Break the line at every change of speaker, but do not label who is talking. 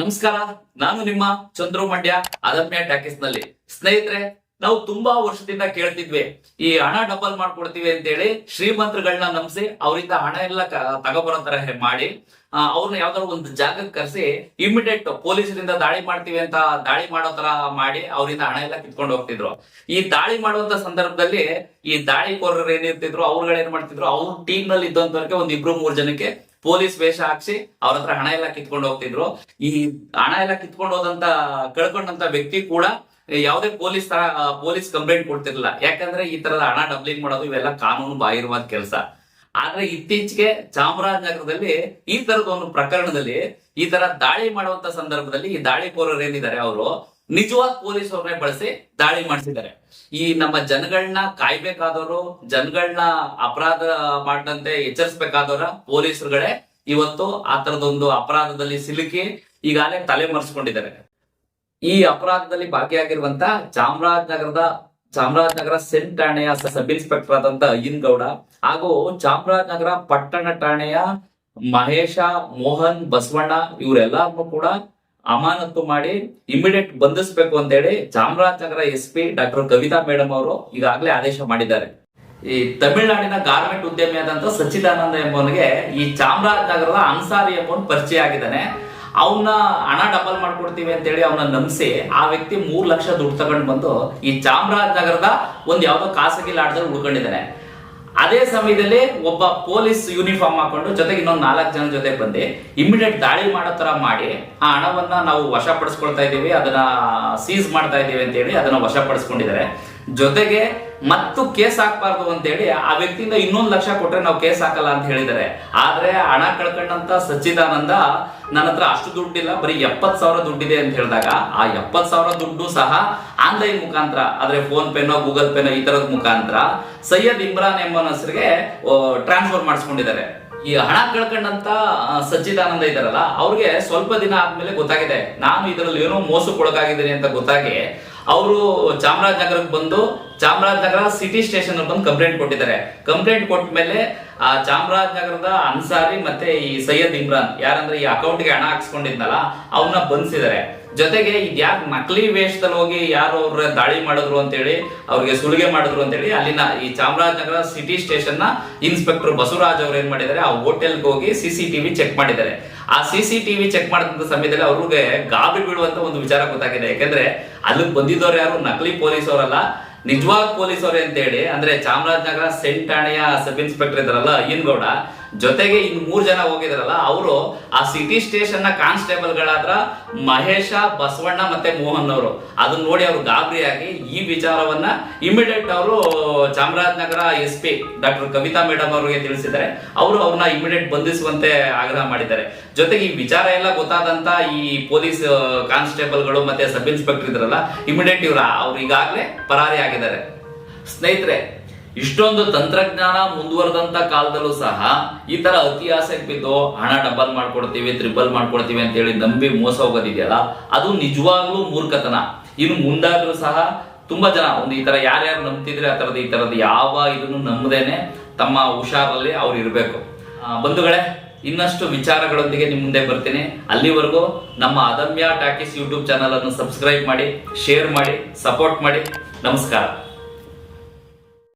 ನಮಸ್ಕಾರ, ನಾನು ನಿಮ್ಮ ಚಂದ್ರು ಮಂಡ್ಯ ಅದಮ್ಯ ಟ್ಯಾಕಿಸ್ನಲ್ಲಿ ಸ್ನೇಹಿತರೆ, ನಾವು ತುಂಬಾ ವರ್ಷದಿಂದ ಕೇಳ್ತಿದ್ವಿ, ಈ ಹಣ ಡಬಲ್ ಮಾಡ್ಕೊಡ್ತೀವಿ ಅಂತೇಳಿ ಶ್ರೀಮಂತರುಗಳನ್ನ ನಂಬಿಸಿ ಅವರಿಂದ ಹಣ ಎಲ್ಲ ತಗೋಬರೋ ತರ ಮಾಡಿ ಅವ್ರನ್ನ ಯಾವ್ದಾದ್ರು ಒಂದು ಜಾಗಕ್ಕೆ ಕರೆಸಿ ಇಮಿಡಿಯೇಟ್ ಪೊಲೀಸರಿಂದ ದಾಳಿ ಮಾಡ್ತೀವಿ ಅಂತ ದಾಳಿ ಮಾಡೋ ತರ ಮಾಡಿ ಅವರಿಂದ ಹಣ ಎಲ್ಲ ಕಿತ್ಕೊಂಡು ಹೋಗ್ತಿದ್ರು. ಈ ದಾಳಿ ಮಾಡುವಂತ ಸಂದರ್ಭದಲ್ಲಿ ಈ ದಾಳಿಕೋರರು ಏನಿರ್ತಿದ್ರು ಅವ್ರುಗಳೇನ್ ಮಾಡ್ತಿದ್ರು, ಅವ್ರ ಟೀಮ್ನಲ್ಲಿ ಇದ್ದಂತವ್ರಿಗೆ ಒಂದ್ ಇಬ್ರು ಮೂರ್ ಜನಕ್ಕೆ ಪೊಲೀಸ್ ವೇಷ ಹಾಕ್ಸಿ ಅವ್ರ ಹತ್ರ ಹಣ ಎಲ್ಲ ಕಿತ್ಕೊಂಡು ಹೋಗ್ತಿದ್ರು. ಈ ಹಣ ಎಲ್ಲ ಕಿತ್ಕೊಂಡು ಹೋದಂತ, ಕಳ್ಕೊಂಡಂತ ವ್ಯಕ್ತಿ ಕೂಡ ಯಾವುದೇ ಪೊಲೀಸ್ ತರ ಪೊಲೀಸ್ ಕಂಪ್ಲೇಂಟ್ ಕೊಡ್ತಿರ್ಲಿಲ್ಲ. ಯಾಕಂದ್ರೆ ಈ ತರದ ಹಣ ಡಬ್ಲಿಂಗ್ ಮಾಡೋದು ಇವೆಲ್ಲ ಕಾನೂನು ಬಾಹಿರವಾದ ಕೆಲಸ. ಆದ್ರೆ ಇತ್ತೀಚೆಗೆ ಚಾಮರಾಜನಗರದಲ್ಲಿ ಈ ತರದ ಒಂದು ಪ್ರಕರಣದಲ್ಲಿ ಈ ತರ ದಾಳಿ ಮಾಡುವಂತ ಸಂದರ್ಭದಲ್ಲಿ ಈ ದಾಳಿಕೋರರು ಏನಿದ್ದಾರೆ ಅವರು ನಿಜವಾದ ಪೊಲೀಸ್ ಅವ್ರನ್ನೇ ಬಳಸಿ ದಾಳಿ ಮಾಡಿಸಿದ್ದಾರೆ. ಈ ನಮ್ಮ ಜನಗಳನ್ನ ಕಾಯ್ಬೇಕಾದವರು ಜನಗಳನ್ನ ಅಪರಾಧ ಮಾಡದಂತೆ ಎಚ್ಚರಿಸಬೇಕಾದವರ ಪೊಲೀಸರುಗಳೇ ಇವತ್ತು ಆ ತರದೊಂದು ಅಪರಾಧದಲ್ಲಿ ಸಿಲುಕಿ ಈಗಾಗಲೇ ತಲೆ ಮರೆಸ್ಕೊಂಡಿದ್ದಾರೆ. ಈ ಅಪರಾಧದಲ್ಲಿ ಭಾಗಿಯಾಗಿರುವಂತ ಚಾಮರಾಜನಗರದ, ಚಾಮರಾಜನಗರ ಸೆಂಟ್ ಠಾಣೆಯ ಸಬ್ ಇನ್ಸ್ಪೆಕ್ಟರ್ ಆದಂತ ಅಯ್ಯನ್ ಗೌಡ ಹಾಗೂ ಚಾಮರಾಜನಗರ ಪಟ್ಟಣ ಠಾಣೆಯ ಮಹೇಶ ಮೋಹನ್ ಬಸವಣ್ಣ ಇವರೆಲ್ಲರನ್ನು ಕೂಡ ಅಮಾನತು ಮಾಡಿ ಇಮಿಡಿಯೇಟ್ ಬಂಧಿಸಬೇಕು ಅಂತ ಹೇಳಿ Chamarajanagar S P doctor Kavitha madam ಅವರು ಈಗಾಗಲೇ ಆದೇಶ ಮಾಡಿದ್ದಾರೆ. ಈ ತಮಿಳುನಾಡಿನ ಗಾರ್ಮೆಂಟ್ ಉದ್ಯಮಿಯಾದಂತ ಸಚ್ಚಿದಾನಂದ ಎಂಬವನಿಗೆ ಈ ಚಾಮರಾಜನಗರದ ಅನ್ಸಾರಿ ಎಂಬವನು ಪರಿಚಯ ಆಗಿದ್ದಾನೆ. ಅವನ್ನ ಹಣ ಡಬಲ್ ಮಾಡ್ಕೊಡ್ತೀವಿ ಅಂತ ಹೇಳಿ ಅವನ ನಂಬಿಸಿ ಆ ವ್ಯಕ್ತಿ ಮೂರ್ ಲಕ್ಷ ದುಡ್ಡು ತಗೊಂಡು ಬಂದು ಈ ಚಾಮರಾಜನಗರದ ಒಂದ್ ಯಾವ್ದೋ ಖಾಸಗಿ ಲಾಡ್ಜಲ್ಲಿ ಉಳ್ಕೊಂಡಿದ್ದಾನೆ. ಅದೇ ಸಮಯದಲ್ಲಿ ಒಬ್ಬ ಪೊಲೀಸ್ ಯೂನಿಫಾರ್ಮ್ ಹಾಕೊಂಡು ಜೊತೆಗೆ ಇನ್ನೊಂದು ನಾಲ್ಕು ಜನ ಜೊತೆ ಬಂದು ಇಮಿಡಿಯೇಟ್ ದಾಳಿ ಮಾಡೋ ತರ ಮಾಡಿ ಆ ಹಣವನ್ನ ನಾವು ವಶಪಡಿಸ್ಕೊಳ್ತಾ ಇದ್ದೀವಿ, ಅದನ್ನ ಸೀಸ್ ಮಾಡ್ತಾ ಇದ್ದೀವಿ ಅಂತ ಹೇಳಿ ಅದನ್ನ ವಶಪಡಿಸ್ಕೊಂಡಿದ್ದಾರೆ. ಜೊತೆಗೆ ಮತ್ತು ಕೇಸ್ ಹಾಕ್ಬಾರ್ದು ಅಂತ ಹೇಳಿ ಆ ವ್ಯಕ್ತಿಯಿಂದ ಇನ್ನೊಂದು ಲಕ್ಷ ಕೊಟ್ರೆ ನಾವು ಕೇಸ್ ಹಾಕಲ್ಲ ಅಂತ ಹೇಳಿದ್ದಾರೆ. ಆದ್ರೆ ಹಣ ಕಳ್ಕೊಂಡಂತ ಸಚ್ಚಿದಾನಂದ ನನ್ನ ಹತ್ರ ಅಷ್ಟು ದುಡ್ಡಿಲ್ಲ, ಬರೀ ಎಪ್ಪತ್ ಸಾವಿರ ದುಡ್ಡಿದೆ ಅಂತ ಹೇಳಿದಾಗ ಆ ಎಪ್ಪತ್ ಸಾವಿರ ದುಡ್ಡು ಸಹ ಆನ್ಲೈನ್ ಮುಖಾಂತರ, ಆದ್ರೆ ಫೋನ್ ಪೇನೋ, ಗೂಗಲ್ ಪೇನೋ ಈ ತರದ ಮುಖಾಂತರ ಸೈಯದ್ ಇಮ್ರಾನ್ ಎಂಬ ಹೆಸರಿಗೆ ಟ್ರಾನ್ಸ್ಫರ್ ಮಾಡಿಸ್ಕೊಂಡಿದ್ದಾರೆ. ಈ ಹಣ ಕಳ್ಕೊಂಡಂತ ಸಚ್ಚಿದಾನಂದ ಇದಾರಲ್ಲ ಅವ್ರಿಗೆ ಸ್ವಲ್ಪ ದಿನ ಆದ್ಮೇಲೆ ಗೊತ್ತಾಗಿದೆ. ನಾನು ಇದರಲ್ಲಿ ಏನೋ ಮೋಸಕ್ಕೊಳಗಾಗಿದ್ದೀನಿ ಅಂತ ಗೊತ್ತಾಗಿ, ಅವರು ಚಾಮರಾಜನಗರಕ್ಕೆ ಬಂದು ಚಾಮರಾಜನಗರ ಸಿಟಿ ಸ್ಟೇಷನ್ ಬಂದು ಕಂಪ್ಲೇಂಟ್ ಕೊಟ್ಟಿದ್ದಾರೆ. ಕಂಪ್ಲೇಂಟ್ ಕೊಟ್ಟ ಮೇಲೆ ಆ, ಚಾಮರಾಜನಗರದ ಅನ್ಸಾರಿ ಮತ್ತೆ ಈ ಸೈಯದ್ ಇಮ್ರಾನ್, ಯಾರಂದ್ರೆ ಈ ಅಕೌಂಟ್ಗೆ ಹಣ ಹಾಕ್ಸ್ಕೊಂಡಿದ್ನಲ್ಲ ಅವನ್ನ ಬಂಧಿಸಿದ್ದಾರೆ. ಜೊತೆಗೆ ಇದ್ಯಾಕ್ ನಕಲಿ ವೇಷದಲ್ಲಿ ಹೋಗಿ ಯಾರು ಅವ್ರ ದಾಳಿ ಮಾಡಿದ್ರು ಅಂತೇಳಿ, ಅವ್ರಿಗೆ ಸುಲಿಗೆ ಮಾಡಿದ್ರು ಅಂತೇಳಿ, ಅಲ್ಲಿನ ಈ ಚಾಮರಾಜನಗರ ಸಿಟಿ ಸ್ಟೇಷನ್ನ ಇನ್ಸ್ಪೆಕ್ಟರ್ ಬಸವರಾಜ್ ಅವ್ರು ಏನ್ ಮಾಡಿದ್ದಾರೆ, ಆ ಹೋಟೆಲ್ಗೆ ಹೋಗಿ ಸಿಸಿ ಟಿವಿ ಚೆಕ್ ಮಾಡಿದ್ದಾರೆ. ಆ ಸಿಸಿ ಟಿವಿ ಚೆಕ್ ಮಾಡಿದಂತ ಸಮಯದಲ್ಲಿ ಅವ್ರಿಗೆ ಗಾಬರಿ ಬೀಳುವಂತ ಒಂದು ವಿಚಾರ ಗೊತ್ತಾಗಿದೆ. ಯಾಕಂದ್ರೆ, ಅಲ್ಲಿಗೆ ಬಂದಿದ್ದವ್ರು ಯಾರು? ನಕಲಿ ಪೊಲೀಸ್ ಅವರಲ್ಲ ನಿಜವಾದ ಪೊಲೀಸ್ ಅವರೇ ಅಂತೇಳಿ ಅಂದ್ರೆ ಚಾಮರಾಜನಗರ ಸೆಂಟ್ ಠಾಣೆಯ ಸಬ್ ಇನ್ಸ್ಪೆಕ್ಟರ್ ಇದಾರಲ್ಲ ಅಯ್ಯನ್ ಗೌಡ ಜೊತೆಗೆ ಇನ್ ಮೂರ್ ಜನ ಹೋಗಿದಾರಲ್ಲ, ಅವರು ಆ ಸಿಟಿ ಸ್ಟೇಷನ್ನ ಕಾನ್ಸ್ಟೇಬಲ್ ಗಳಾದ್ರ ಮಹೇಶ, ಬಸವಣ್ಣ ಮತ್ತೆ ಮೋಹನ್ ಅವರು. ಅದನ್ನ ನೋಡಿ ಅವರು ಗಾಬರಿಯಾಗಿ ಈ ವಿಚಾರವನ್ನ ಇಮಿಡಿಯೇಟ್ ಅವರು Chamarajanagar S P doctor Kavitha madam ಅವರಿಗೆ ತಿಳಿಸಿದ್ದಾರೆ. ಅವರು ಅವ್ರನ್ನ ಇಮಿಡಿಯೇಟ್ ಬಂಧಿಸುವಂತೆ ಆಗ್ರಹ ಮಾಡಿದ್ದಾರೆ. ಜೊತೆಗೆ ಈ ವಿಚಾರ ಎಲ್ಲ ಗೊತ್ತಾದಂತ ಈ ಪೊಲೀಸ್ ಕಾನ್ಸ್ಟೇಬಲ್ಗಳು ಮತ್ತೆ ಸಬ್ ಇನ್ಸ್ಪೆಕ್ಟರ್ ಇದ್ರಲ್ಲ ಇಮಿಡಿಯೇಟ್ ಇವ್ರ ಅವ್ರು ಈಗಾಗಲೇ ಪರಾರಿ ಆಗಿದ್ದಾರೆ ಸ್ನೇಹಿತರೆ ಇಷ್ಟೊಂದು ತಂತ್ರಜ್ಞಾನ ಮುಂದುವರೆದಂತ ಕಾಲದಲ್ಲೂ ಸಹ ಈ ತರ ಅತಿ ಆಸೆಗೆ ಬಿದ್ದು ಹಣ ಡಬಲ್ ಮಾಡ್ಕೊಡ್ತೀವಿ, ತ್ರಿಬಲ್ ಮಾಡ್ಕೊಡ್ತೀವಿ ಅಂತ ಹೇಳಿ ನಂಬಿ ಮೋಸ ಹೋಗೋದಿದೆಯಲ್ಲ, ಅದು ನಿಜವಾಗ್ಲೂ ಮೂರ್ಖತನ. ಇನ್ನು ಮುಂದಾದ್ರೂ ಸಹ ತುಂಬಾ ಜನ ಒಂದು ಈ ತರ ಯಾರ್ಯಾರು ನಂಬ್ತಿದ್ರೆ ಆ ತರದ ಈ ತರದ ಯಾವ ಇದನ್ನು ನಂಬದೇನೆ ತಮ್ಮ ಹುಷಾರಲ್ಲಿ ಅವ್ರು ಇರಬೇಕು. ಬಂಧುಗಳೇ, ಇನ್ನಷ್ಟು ವಿಚಾರಗಳೊಂದಿಗೆ ನಿಮ್ಮ ಮುಂದೆ ಬರ್ತೀನಿ. ಅಲ್ಲಿವರೆಗೂ ನಮ್ಮ ಅದಮ್ಯ ಟಾಕೀಸ್ ಯೂಟ್ಯೂಬ್ ಚಾನಲ್ ಅನ್ನು ಸಬ್ಸ್ಕ್ರೈಬ್ ಮಾಡಿ, ಶೇರ್ ಮಾಡಿ, ಸಪೋರ್ಟ್ ಮಾಡಿ. ನಮಸ್ಕಾರ.